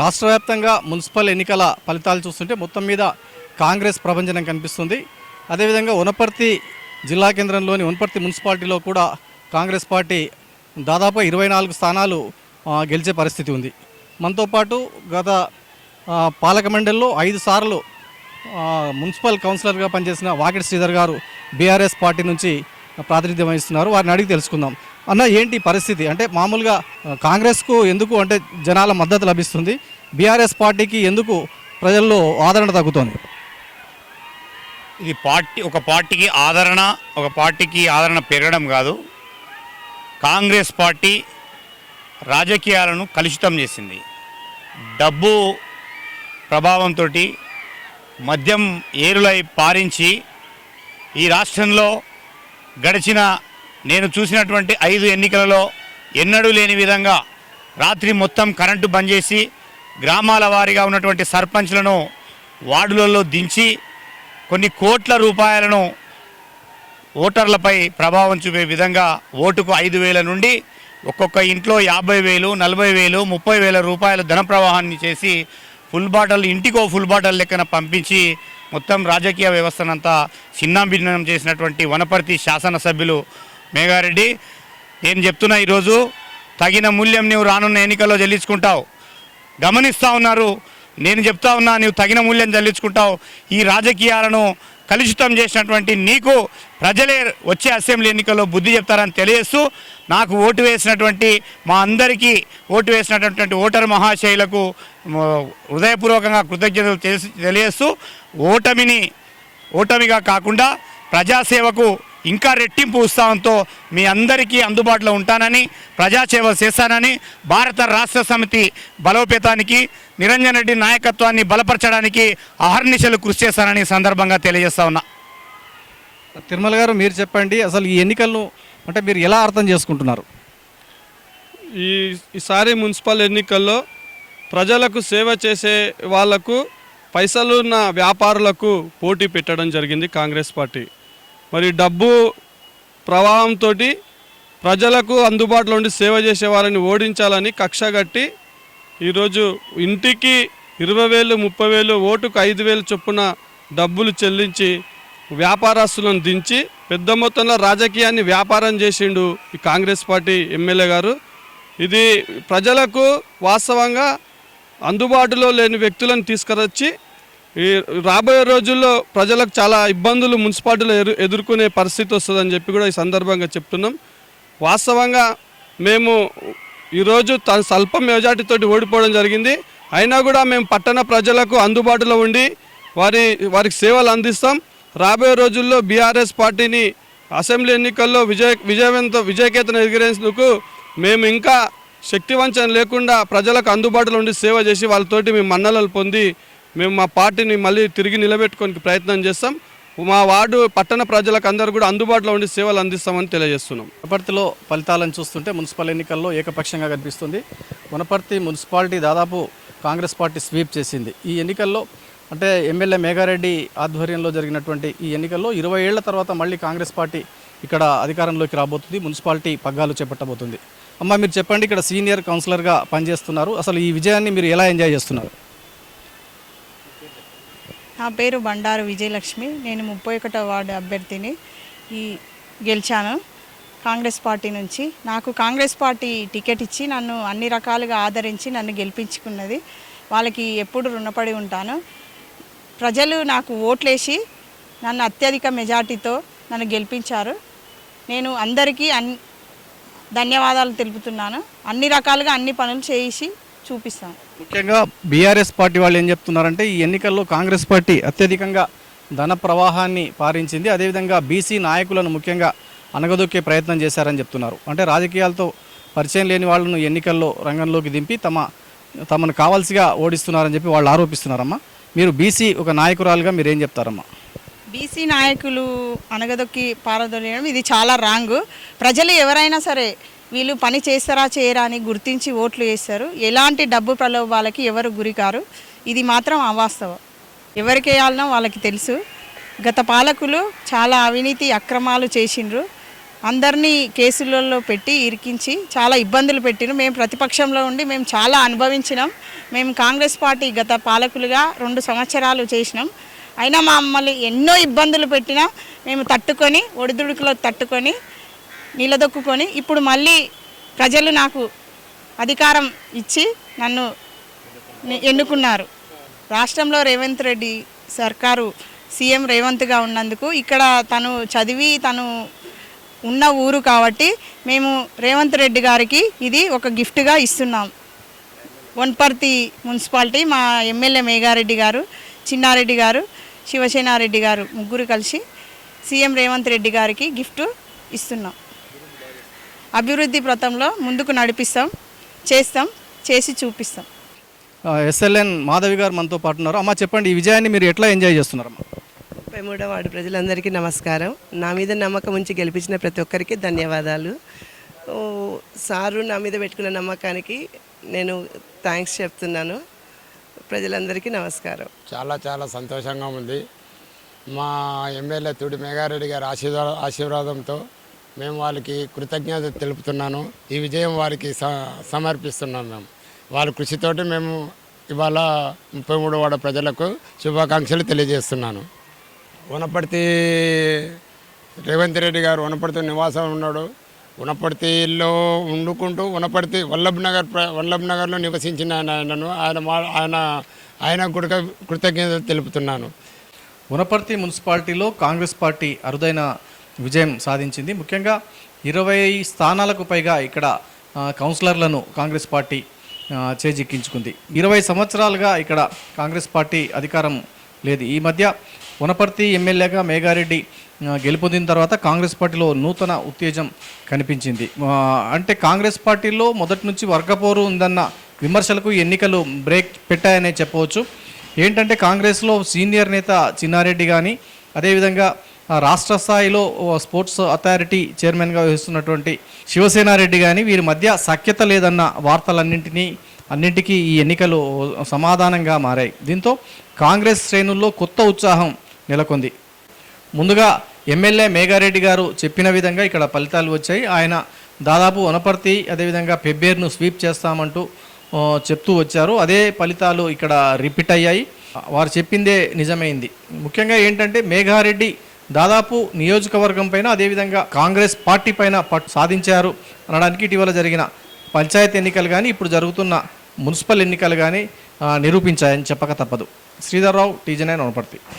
రాష్ట్ర వ్యాప్తంగా మున్సిపల్ ఎన్నికల ఫలితాలు చూస్తుంటే మొత్తం మీద కాంగ్రెస్ ప్రభంజనం కనిపిస్తుంది. అదేవిధంగా వనపర్తి జిల్లా కేంద్రంలోని వనపర్తి మున్సిపాలిటీలో కూడా కాంగ్రెస్ పార్టీ దాదాపు ఇరవై నాలుగు స్థానాలు గెలిచే పరిస్థితి ఉంది. మనతో పాటు గత పాలక మండలిలో ఐదు సార్లు మున్సిపల్ కౌన్సిలర్గా పనిచేసిన వాకిటి శ్రీధర్ గారు బీఆర్ఎస్ పార్టీ నుంచి ప్రాతినిధ్యం వహిస్తున్నారు. వారిని అడిగి తెలుసుకుందాం. అన్న ఏంటి పరిస్థితి? అంటే మామూలుగా కాంగ్రెస్కు ఎందుకు అంటే జనాల మద్దతు లభిస్తుంది. బీఆర్ఎస్ పార్టీకి ఎందుకు ప్రజల్లో ఆదరణ తగ్గుతోంది? ఇది పార్టీ ఒక పార్టీకి ఆదరణ ఒక పార్టీకి ఆదరణ పెరగడం కాదు. కాంగ్రెస్ పార్టీ రాజకీయాలను కలుషితం చేసింది. డబ్బు ప్రభావంతో మద్యం ఏరులై పారించి ఈ రాష్ట్రంలో గడిచిన నేను చూసినటువంటి ఐదు ఎన్నికలలో ఎన్నడూ లేని విధంగా రాత్రి మొత్తం కరెంటు బంద్ చేసి గ్రామాల వారీగా ఉన్నటువంటి సర్పంచ్లను వార్డులలో దించి కొన్ని కోట్ల రూపాయలను ఓటర్లపై ప్రభావం చూపే విధంగా ఓటుకు ఐదు వేల నుండి ఒక్కొక్క ఇంట్లో యాభై వేలు నలభై వేలు ముప్పై వేల రూపాయల ధన ప్రవాహాన్ని చేసి ఫుల్ బాటల్ ఇంటికో ఫుల్ బాటల్ లెక్కన పంపించి మొత్తం రాజకీయ వ్యవస్థనంతా చిన్నాభిన్నం చేసినటువంటి వనపర్తి శాసనసభ్యులు మేఘారెడ్డి నేను చెప్తున్నా ఈరోజు? తగిన మూల్యం నువ్వు రానున్న ఎన్నికల్లో చెల్లించుకుంటావు. గమనిస్తూ ఉన్నారు. నేను చెప్తా ఉన్నా నీవు తగిన మూల్యం చెల్లించుకుంటావు. ఈ రాజకీయాలను కలుషితం చేసినటువంటి నీకు ప్రజలే వచ్చే అసెంబ్లీ ఎన్నికల్లో బుద్ధి చెప్తారని తెలియజేస్తూ నాకు ఓటు వేసినటువంటి మా అందరికీ ఓటు వేసినటువంటి ఓటర్ మహాశైలకు హృదయపూర్వకంగా కృతజ్ఞతలు తెలిసి తెలియజేస్తూ ఓటమిని ఓటమిగా కాకుండా ప్రజాసేవకు ఇంకా రెట్టింపు ఉత్సాహంతో మీ అందరికీ అందుబాటులో ఉంటానని ప్రజాసేవ చేస్తానని భారత రాష్ట్ర సమితి బలోపేతానికి నిరంజన్ రెడ్డి నాయకత్వాన్ని బలపరచడానికి అహర్నిశలు కృషి చేస్తానని ఈ సందర్భంగా తెలియజేస్తా ఉన్నా. తిరుమల గారు మీరు చెప్పండి అసలు ఈ ఎన్నికలను అంటే మీరు ఎలా అర్థం చేసుకుంటున్నారు? ఈ ఈసారి మున్సిపల్ ఎన్నికల్లో ప్రజలకు సేవ చేసే వాళ్ళకు పైసలున్న వ్యాపారులకు పోటీ పెట్టడం జరిగింది కాంగ్రెస్ పార్టీ. మరి డబ్బు ప్రవాహంతో ప్రజలకు అందుబాటులో ఉండి సేవ చేసే వారిని ఓడించాలని కక్షగట్టి ఈరోజు ఇంటికి ఇరవై వేలు ముప్పై వేలు ఓటుకు ఐదు వేలు చొప్పున డబ్బులు చెల్లించి వ్యాపారస్తులను దించి పెద్ద మొత్తంలో రాజకీయాన్ని వ్యాపారం చేసిండు ఈ కాంగ్రెస్ పార్టీ ఎమ్మెల్యే గారు. ఇది ప్రజలకు వాస్తవంగా అందుబాటులో లేని వ్యక్తులను తీసుకురొచ్చి ఈ రాబోయే రోజుల్లో ప్రజలకు చాలా ఇబ్బందులు మున్సిపాలిటీలో ఎదుర్కొనే పరిస్థితి వస్తుందని చెప్పి కూడా ఈ సందర్భంగా చెప్తున్నాం. వాస్తవంగా మేము ఈరోజు తన స్వల్ప మెజార్టీతోటి ఓడిపోవడం జరిగింది. అయినా కూడా మేము పట్టణ ప్రజలకు అందుబాటులో ఉండి వారి వారికి సేవలు అందిస్తాం. రాబోయే రోజుల్లో బీఆర్ఎస్ పార్టీని అసెంబ్లీ ఎన్నికల్లో విజయ విజయవంత విజయకేతను ఎగిరేందుకు మేము ఇంకా శక్తివంచన లేకుండా ప్రజలకు అందుబాటులో ఉండి సేవ చేసి వాళ్ళతోటి మేము మన్నలలు పొంది మేము మా పార్టీని మళ్ళీ తిరిగి నిలబెట్టుకోనికి ప్రయత్నం చేస్తాం. మా వార్డు పట్టణ ప్రజలకు అందరూ కూడా అందుబాటులో ఉండి సేవలు అందిస్తామని తెలియజేస్తున్నాం. వనపర్తిలో ఫలితాలను చూస్తుంటే మున్సిపల్ ఎన్నికల్లో ఏకపక్షంగా కనిపిస్తుంది. వనపర్తి మున్సిపాలిటీ దాదాపు కాంగ్రెస్ పార్టీ స్వీప్ చేసింది. ఈ ఎన్నికల్లో అంటే ఎమ్మెల్యే మేఘారెడ్డి ఆధ్వర్యంలో జరిగినటువంటి ఈ ఎన్నికల్లో ఇరవై ఏళ్ళ తర్వాత మళ్ళీ కాంగ్రెస్ పార్టీ ఇక్కడ అధికారంలోకి రాబోతుంది. మున్సిపాలిటీ పగ్గాలు చేపట్టబోతుంది. అమ్మ మీరు చెప్పండి ఇక్కడ సీనియర్ కౌన్సిలర్గా పనిచేస్తున్నారు. అసలు ఈ విజయాన్ని మీరు ఎలా ఎంజాయ్ చేస్తున్నారు? నా పేరు బండారు విజయలక్ష్మి. నేను ముప్పై ఒకటో వార్డు అభ్యర్థిని ఈ గెలిచాను కాంగ్రెస్ పార్టీ నుంచి. నాకు కాంగ్రెస్ పార్టీ టికెట్ ఇచ్చి నన్ను అన్ని రకాలుగా ఆదరించి నన్ను గెలిపించుకున్నది. వాళ్ళకి ఎప్పుడు రుణపడి ఉంటాను. ప్రజలు నాకు ఓట్లేసి నన్ను అత్యధిక మెజార్టీతో నన్ను గెలిపించారు. నేను అందరికీ అన్ ధన్యవాదాలు తెలుపుతున్నాను. అన్ని రకాలుగా అన్ని పనులు చేసి చూపిస్తాను ముఖ్యంగా బీఆర్ఎస్ పార్టీ వాళ్ళు ఏం చెప్తున్నారంటే ఈ ఎన్నికల్లో కాంగ్రెస్ పార్టీ అత్యధికంగా ధన ప్రవాహాన్ని పారించింది. అదేవిధంగా బీసీ నాయకులను ముఖ్యంగా అనగదొక్కే ప్రయత్నం చేశారని చెప్తున్నారు. అంటే రాజకీయాలతో పరిచయం లేని వాళ్ళను ఎన్నికల్లో రంగంలోకి దింపి తమ తమను కావాల్సిగా ఓడిస్తున్నారని చెప్పి వాళ్ళు ఆరోపిస్తున్నారమ్మా. మీరు బీసీ ఒక నాయకురాలుగా మీరు ఏం చెప్తారమ్మా? బీసీ నాయకులు అనగదొక్కి పారదొలడం ఇది చాలా రాంగ్. ప్రజలు ఎవరైనా సరే వీళ్ళు పని చేస్తారా చేయరా అని గుర్తించి ఓట్లు వేస్తారు. ఎలాంటి డబ్బు ప్రలోభాలకి ఎవరు గురికారు? ఇది మాత్రం అవాస్తవం. ఎవరికి వేయాలనో వాళ్ళకి తెలుసు. గత పాలకులు చాలా అవినీతి అక్రమాలు చేసిండ్రు. అందరినీ కేసులలో పెట్టి ఇరికించి చాలా ఇబ్బందులు పెట్టిన మేము ప్రతిపక్షంలో ఉండి మేము చాలా అనుభవించినాం. మేము కాంగ్రెస్ పార్టీ గత పాలకులుగా రెండు సంవత్సరాలు చేసినాం. అయినా మమ్మల్ని ఎన్నో ఇబ్బందులు పెట్టినా మేము తట్టుకొని ఒడిదుడుకులో తట్టుకొని నిలదొక్కుని ఇప్పుడు మళ్ళీ ప్రజలు నాకు అధికారం ఇచ్చి నన్ను ఎన్నుకున్నారు. రాష్ట్రంలో రేవంత్ రెడ్డి సర్కారు సీఎం రేవంత్గా ఉన్నందుకు ఇక్కడ తను చదివి తను ఉన్న ఊరు కాబట్టి మేము రేవంత్ రెడ్డి గారికి ఇది ఒక గిఫ్ట్గా ఇస్తున్నాం. వన్పర్తి మున్సిపాలిటీ మా ఎమ్మెల్యే మేఘారెడ్డి గారు చిన్నారెడ్డి గారు శివసేనారెడ్డి గారు ముగ్గురు కలిసి సీఎం రేవంత్ రెడ్డి గారికి గిఫ్ట్ ఇస్తున్నాం. అభివృద్ధి ప్రతంలో ముందుకు నడిపిస్తాం చేస్తాం చేసి చూపిస్తాం. ఎస్ఎల్ఎన్ మాధవి గారు మనతో పాటు ఉన్నారు. అమ్మ చెప్పండి ఈ విజయాన్ని మీరు ఎట్లా ఎంజాయ్ చేస్తున్నారమ్మా ముప్పై మూడవ వార్డు ప్రజలందరికీ నమస్కారం. నా మీద నమ్మకం ఉంచి గెలిపించిన ప్రతి ఒక్కరికి ధన్యవాదాలు. ఓ, సారు నా మీద పెట్టుకున్న నమ్మకానికి నేను థ్యాంక్స్ చెప్తున్నాను. ప్రజలందరికీ నమస్కారం. చాలా చాలా సంతోషంగా ఉంది. మా ఎమ్మెల్యే తుడి మేఘారెడ్డి గారి ఆశీర్వాద ఆశీర్వాదంతో మేము వాళ్ళకి కృతజ్ఞత తెలుపుతున్నాను. ఈ విజయం వారికి స సమర్పిస్తున్నాం మేము. వాళ్ళ కృషితోటి మేము ఇవాళ ముప్పై మూడు వాడ ప్రజలకు శుభాకాంక్షలు తెలియజేస్తున్నాను. వనపర్తి రేవంత్ రెడ్డి గారు వనపర్తి నివాసం ఉన్నాడు. వనపర్తిలో వండుకుంటూ వనపర్తి వల్లభ్ నగర్ ప్ర- వల్లభ్ నగర్లో నివసించిన ఆయన- ఆయనను ఆయన మా ఆయన ఆయన కూడా కృతజ్ఞతలు తెలుపుతున్నాను. వనపర్తి మున్సిపాలిటీలో కాంగ్రెస్ పార్టీ అరుదైన విజయం సాధించింది. ముఖ్యంగా ఇరవై స్థానాలకు పైగా ఇక్కడ కౌన్సిలర్లను కాంగ్రెస్ పార్టీ చేజిక్కించుకుంది. ఇరవై సంవత్సరాలుగా ఇక్కడ కాంగ్రెస్ పార్టీ అధికారం లేదు. ఈ మధ్య వనపర్తి ఎమ్మెల్యేగా మేఘారెడ్డి గెలుపొందిన తర్వాత కాంగ్రెస్ పార్టీలో నూతన ఉత్తేజం కనిపించింది. అంటే కాంగ్రెస్ పార్టీలో మొదటి నుంచి వర్గపోరు ఉందన్న విమర్శలకు ఎన్నికలు బ్రేక్ పెట్టాయనే చెప్పవచ్చు. ఏంటంటే కాంగ్రెస్లో సీనియర్ నేత చిన్నారెడ్డి కానీ అదేవిధంగా రాష్ట్ర స్థాయిలో స్పోర్ట్స్ అథారిటీ చైర్మన్గా వహిస్తున్నటువంటి శివసేనారెడ్డి కానీ వీరి మధ్య సఖ్యత లేదన్న వార్తలన్నింటినీ అన్నింటికీ ఈ ఎన్నికలు సమాధానంగా మారాయి. దీంతో కాంగ్రెస్ శ్రేణుల్లో కొత్త ఉత్సాహం నెలకొంది. ముందుగా ఎమ్మెల్యే మేఘారెడ్డి గారు చెప్పిన విధంగా ఇక్కడ ఫలితాలు వచ్చాయి. ఆయన దాదాపు వనపర్తి అదేవిధంగా పెబ్బేర్ను స్వీప్ చేస్తామంటూ చెప్తూ వచ్చారు. అదే ఫలితాలు ఇక్కడ రిపీట్ అయ్యాయి. వారు చెప్పిందే నిజమైంది. ముఖ్యంగా ఏంటంటే మేఘారెడ్డి దాదాపు నియోజకవర్గం పైన అదేవిధంగా కాంగ్రెస్ పార్టీ పైన పట్టు సాధించారు అనడానికి ఇటీవల జరిగిన పంచాయతీ ఎన్నికలు కానీ ఇప్పుడు జరుగుతున్న మున్సిపల్ ఎన్నికలు కానీ నిరూపించాయని చెప్పక తప్పదు. Sridhar Rao TG nine Wanaparthy.